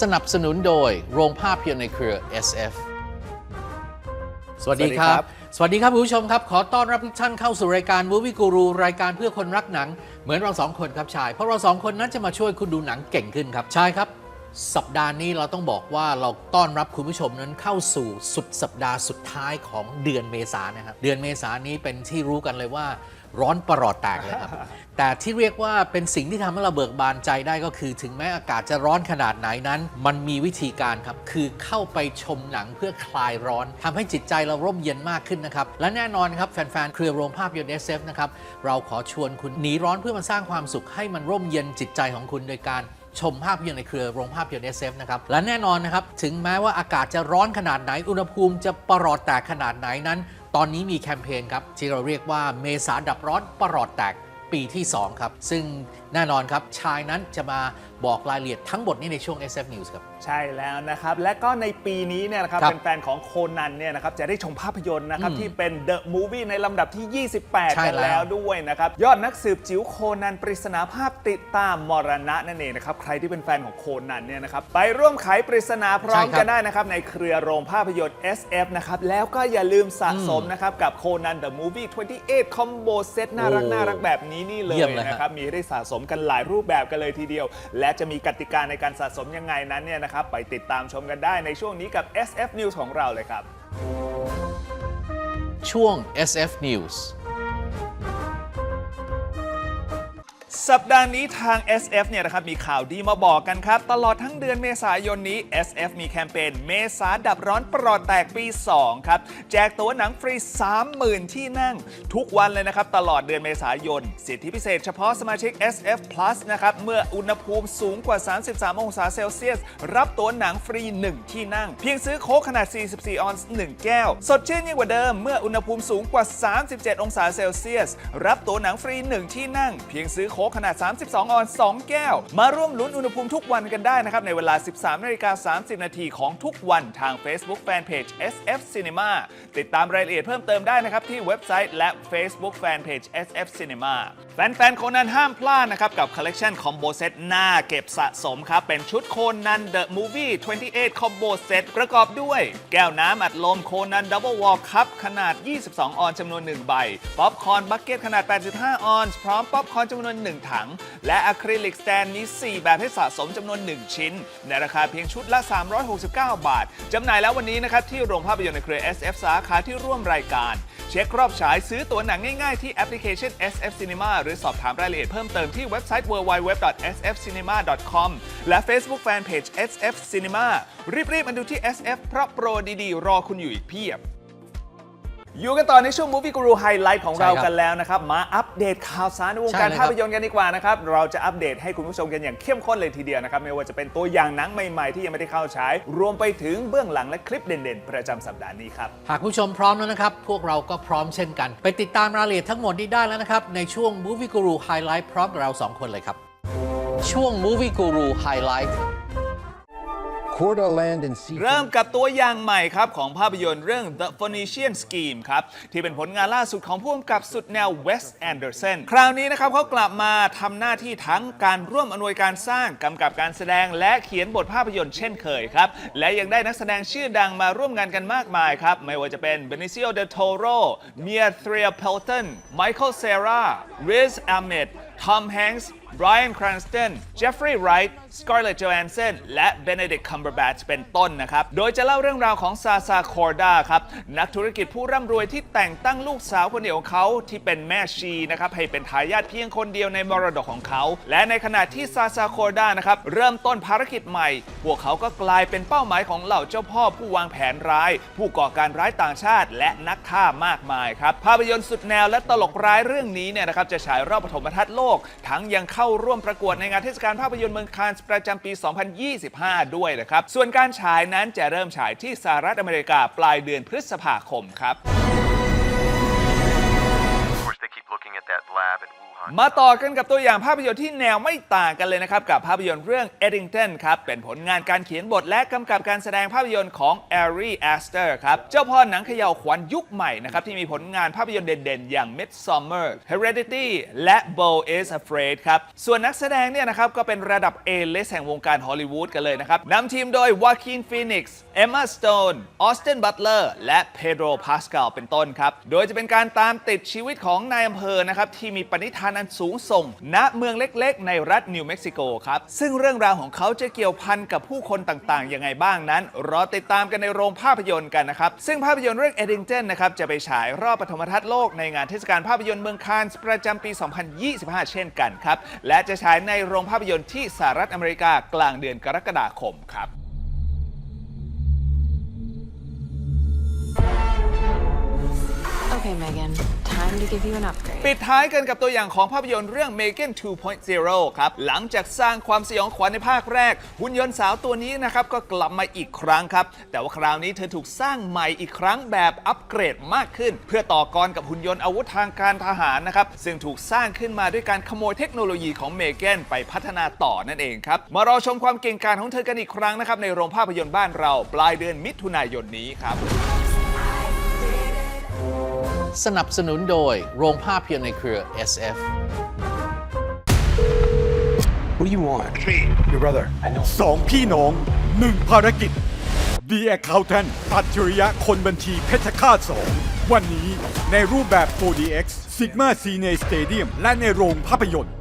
สนับสนุนโดยโรงภาพยนตร์ในเครือ SF สวัสดีครับ สวัสดีครับคุณผู้ชมครับ ขอต้อนรับทุกท่านเข้าสู่รายการ Movie Guru รายการเพื่อคนรักหนัง เหมือนเราสองคนครับชาย เพราะเราสองคนนั้นจะมาช่วยคุณดูหนังเก่งขึ้นครับชายครับ สัปดาห์นี้เราต้องบอกว่าเราต้อนรับคุณผู้ชมนั้นเข้าสู่สุดสัปดาห์สุดท้ายของเดือนเมษายนนะครับ เดือนเมษายนนี้เป็นที่รู้กันเลยว่า ร้อนประหลอดแตกเลยครับ แต่ที่เรียกว่าเป็นสิ่งที่ทำให้เราเบิกบานใจได้ก็คือ ถึงแม้อากาศจะร้อนขนาดไหนนั้น มันมีวิธีการครับ คือเข้าไปชมหนังเพื่อคลายร้อนทำให้จิตใจเราร่มเย็นมากขึ้นนะครับ และแน่นอนครับแฟนๆ เครือโรงภาพยนตร์ SF นะครับ เราขอชวนคุณหนีร้อนเพื่อมาสร้างความสุขให้มันร่มเย็นจิตใจของคุณโดยการชมภาพยนตร์ในเครือโรงภาพยนตร์ SF นะครับ และแน่นอนนะครับ ถึงแม้ว่าอากาศจะร้อนขนาดไหน อุณหภูมิจะประหลอดแตกขนาดไหนนั้น ตอนนี้มีแคมเปญครับที่เราเรียกว่าเมษาดับร้อนประหลอดแตกปีที่ 2 ครับ ซึ่ง แน่นอนครับชายนั้นจะมาบอกรายละเอียดทั้งหมดนี้ในช่วง SF News ครับ ใช่แล้วนะครับ และก็ในปีนี้เนี่ยนะครับครับเป็นแฟนของโคนันเนี่ยนะครับจะได้ชมภาพยนตร์นะครับ อืมที่เป็น The Movie ในลำดับที่ 28 ใช่กันแล้ว แล้วด้วยนะครับ ยอดนักสืบจิ๋วโคนันปริศนาภาพติดตามมรณะนั่นเองนะครับ ใครที่เป็นแฟนของโคนันเนี่ยนะครับไปร่วมไขปริศนาพร้อมใช่ครับกันได้นะครับ ในเครือโรงภาพยนตร์ SF นะครับ แล้วก็อย่าลืมสะสมนะครับกับโคนัน The Movie 28 Combo Set น่ารักโอ้น่ารักแบบนี้นี่เลเยี่ยยมเลยฮะ นะครับมีให้ได้สะสมกันหลายรูปแบบกันเลยทีเดียว และจะมีกติกาในการสะสมยังไงนั้นเนี่ยนะครับไปติดตามชมกันได้ในช่วงนี้กับ SF News ของเราเลยครับ ช่วง SF News สัปดาห์นี้ทาง SF เนี่ยนะครับมีข่าวดีมาบอกกันครับ ตลอดทั้งเดือนเมษายนนี้ SF มีแคมเปญเมษาดับร้อนปลอดแตกปี 2 ครับ แจกตั๋วหนังฟรี 30,000 ที่นั่ง ทุกวันเลยนะครับ ตลอดเดือนเมษายน สิทธิพิเศษเฉพาะสมาชิก SF Plus นะครับ เมื่ออุณหภูมิสูงกว่า 33 องศาเซลเซียส รับตั๋วหนังฟรี 1 ที่นั่ง เพียงซื้อโค้กขนาด 44 ออนซ์ 1 แก้ว สดชื่นยิ่งกว่าเดิม เมื่ออุณหภูมิสูงกว่า 37 องศาเซลเซียส รับตั๋วหนังฟรี 1 ที่นั่ง เพียงซื้อโค้กขนาด 32 ออนซ์2แก้ว มาร่วมลุ้นอุณหภูมิทุกวันกันได้นะครับ ในเวลา 13นาฬิกา30 นาทีของทุกวันทาง Facebook Fanpage SF Cinema ติดตามรายละเอียดเพิ่มเติมได้นะครับ ที่เว็บไซต์และ Facebook Fanpage SF Cinema แฟนๆโคนันห้ามพลาดนะครับ กับคอลเล t ชันคอมโบเซตหน้าเก็บสะสมครับ เป็นชุดโคนัน The Movie 28 Combo Set ประกอบด้วย แก้วน้ำอัดลมโคนัน Double Wall Cup ขนาด 22 ออนซ์จำนวน 1 ใบ ป๊อปคอร์นบักเก็ตขนาด 85 ออนซ์พร้อมป๊อปคอร์นจำนวน 1ถัง และอะคริลิกสแตนมี4 แบบให้สะสมจำนวน 1 ชิ้น ในราคาเพียงชุดละ 369 บาทจำหน่ายแล้ววันนี้นะครับที่โรงภาพยนตร์ในเครือ SF สาขาที่ร่วมรายการ เช็ครอบฉายซื้อตั๋วหนังง่ายๆ ที่แอปพลิเคชัน SF Cinema หรือสอบถามรายละเอียดเพิ่มเติมที่เว็บไซต์ www.sfcinema.com และ Facebook Fanpage SF Cinema รีบๆมาดูที่ SF เพราะโปรดีๆ รอคุณอยู่อีกเพียบ อยู่กันต่อในช่วง Movie Guru Highlight ของเราใช่ครับกันแล้วนะครับ มาอัปเดตข่าวสารในวงใช่การเลยครัภาบพยนตร์กันดีกว่านะครับ เราจะอัปเดตให้คุณผู้ชมกันอย่างเข้มข้นเลยทีเดียวนะครับ ไม่ว่าจะเป็นตัวอย่างหนังใหม่ๆ ที่ยังไม่ได้เข้าฉาย รวมไปถึงเบื้องหลังและคลิปเด่นๆ ประจำสัปดาห์นี้ครับ หากผู้ชมพร้อมแล้วนะครับ พวกเราก็พร้อมเช่นกัน ไปติดตามรายละเอียดทั้งหมดนี้ได้แล้วนะครับ ในช่วง Movie Guru Highlight พร้อมกับเรา 2 คนเลยครับ ช่วง Movie Guru Highlight เริ่มกับตัวอย่างใหม่ครับ ของภาพยนตร์เรื่อง The Phoenician Scheme ครับ ที่เป็นผลงานล่าสุดของผู้กำกับสุดแนว Wes Anderson คราวนี้นะครับเขากลับมาทำหน้าที่ทั้งการร่วมอำนวยการสร้างกำกับการแสดงและเขียนบทภาพยนตร์เช่นเคยครับ และยังได้นักแสดงชื่อดังมาร่วมงานกันมากมายครับ ไม่ว่าจะเป็น Benicio del Toro Mia Thea Pelton Michael Cera Riz Ahmed Tom Hanks Bryan Cranston Jeffrey Wright Scarlett Johansson และ Benedict Cumberbatch เป็นต้นนะครับ โดยจะเล่าเรื่องราวของซาซาคอร์ดาครับ นักธุรกิจผู้ร่ำรวยที่แต่งตั้งลูกสาวคนเดียวของเขาที่เป็นแม่ชีนะครับ ให้เป็นทายาทเพียงคนเดียวในมรดกของเขา และในขณะที่ซาซาคอร์ดานะครับ เริ่มต้นภารกิจใหม่ พวกเขาก็กลายเป็นเป้าหมายของเหล่าเจ้าพ่อผู้วางแผนร้าย ผู้ก่อการร้ายต่างชาติ และนักฆ่ามากมายครับภาพยนตร์สุดแนวและตลกร้ายเรื่องนี้เนี่ยนะครับจะฉายรอบปฐมทัศน์โลก ทั้งยังเข้าาร่วมประกวดในงานเทศกาลภาพยนตร์เมืองคานส์ประจำปี 2025 ด้วยนะครับ ส่วนการฉายนั้นจะเริ่มฉายที่สหรัฐอเมริกาปลายเดือนพฤษภาคมครับ มาต่อกันกับตัวอย่างภาพยนตร์ที่แนวไม่ต่างกันเลยนะครับ กับภาพยนตร์เรื่อง Eddington ครับ เป็นผลงานการเขียนบทและกำกับการแสดงภาพยนตร์ของ Ari Aster ครับ เจ้าพ่อหนังเขย่าวขวัญยุคใหม่นะครับ ที่มีผลงานภาพยนตร์เด่นๆ อย่าง Midsummer Heredity และ Beau is Afraid ครับ ส่วนนักแสดงเนี่ยนะครับ ก็เป็นระดับ A-list แห่งวงการฮอลลีวูดกันเลยนะครับนำทีมโดย Joaquin Phoenix Emma Stone Austin Butler และ Pedro Pascal เป็นต้นครับโดยจะเป็นการตามติดชีวิตของนายอำเภอนะครับที่มีปณิธานอันสูงส่ง ณเมืองเล็กๆ ในรัฐนิวเม็กซิโกครับ ซึ่งเรื่องราวของเขาจะเกี่ยวพันกับผู้คนต่างๆ ยังไงบ้างนั้น รอติดตามกันในโรงภาพยนตร์กันนะครับ ซึ่งภาพยนตร์เรื่อง Eddington นะครับจะไปฉายรอบปฐมทัศน์โลกในงานเทศกาลภาพยนตร์เมืองคานส์ประจำปี 2025 เช่นกันครับและจะฉายในโรงภาพยนตร์ที่สหรัฐอเมริกากลางเดือนกรกฎาคมครับ Okay, Megan, time to give you an upgrade. ปิดท้ายกันกับตัวอย่างของภาพยนตร์เรื่อง Megan 2.0 ครับ หลังจากสร้างความสยองขวัญในภาคแรก หุ่นยนต์สาวตัวนี้นะครับ ก็กลับมาอีกครั้งครับ แต่ว่าคราวนี้เธอถูกสร้างใหม่อีกครั้งแบบอัปเกรดมากขึ้น เพื่อต่อกรกับหุ่นยนต์อาวุธทางการทหารนะครับ ซึ่งถูกสร้างขึ้นมาด้วยการขโมยเทคโนโลยีของเมแกนไปพัฒนาต่อนั่นเองครับมารอชมความเก่งกาจของเธอกันอีกครั้งนะครับในโรงภาพยนตร์บ้านเรา ปลายเดือนมิถุนายนนี้ครับ สนับสนุนโดยโรงภาพยนตร์ในเครือ SF What do you want? Your brother. สองพี่น้องหนึ่งภารกิจ The Accountant อัจฉริยะคนบัญชีเพชรฆาตสองวันนี้ในรูปแบบ 4DX Sigma Cine Stadium และในโรงภาพยนตร์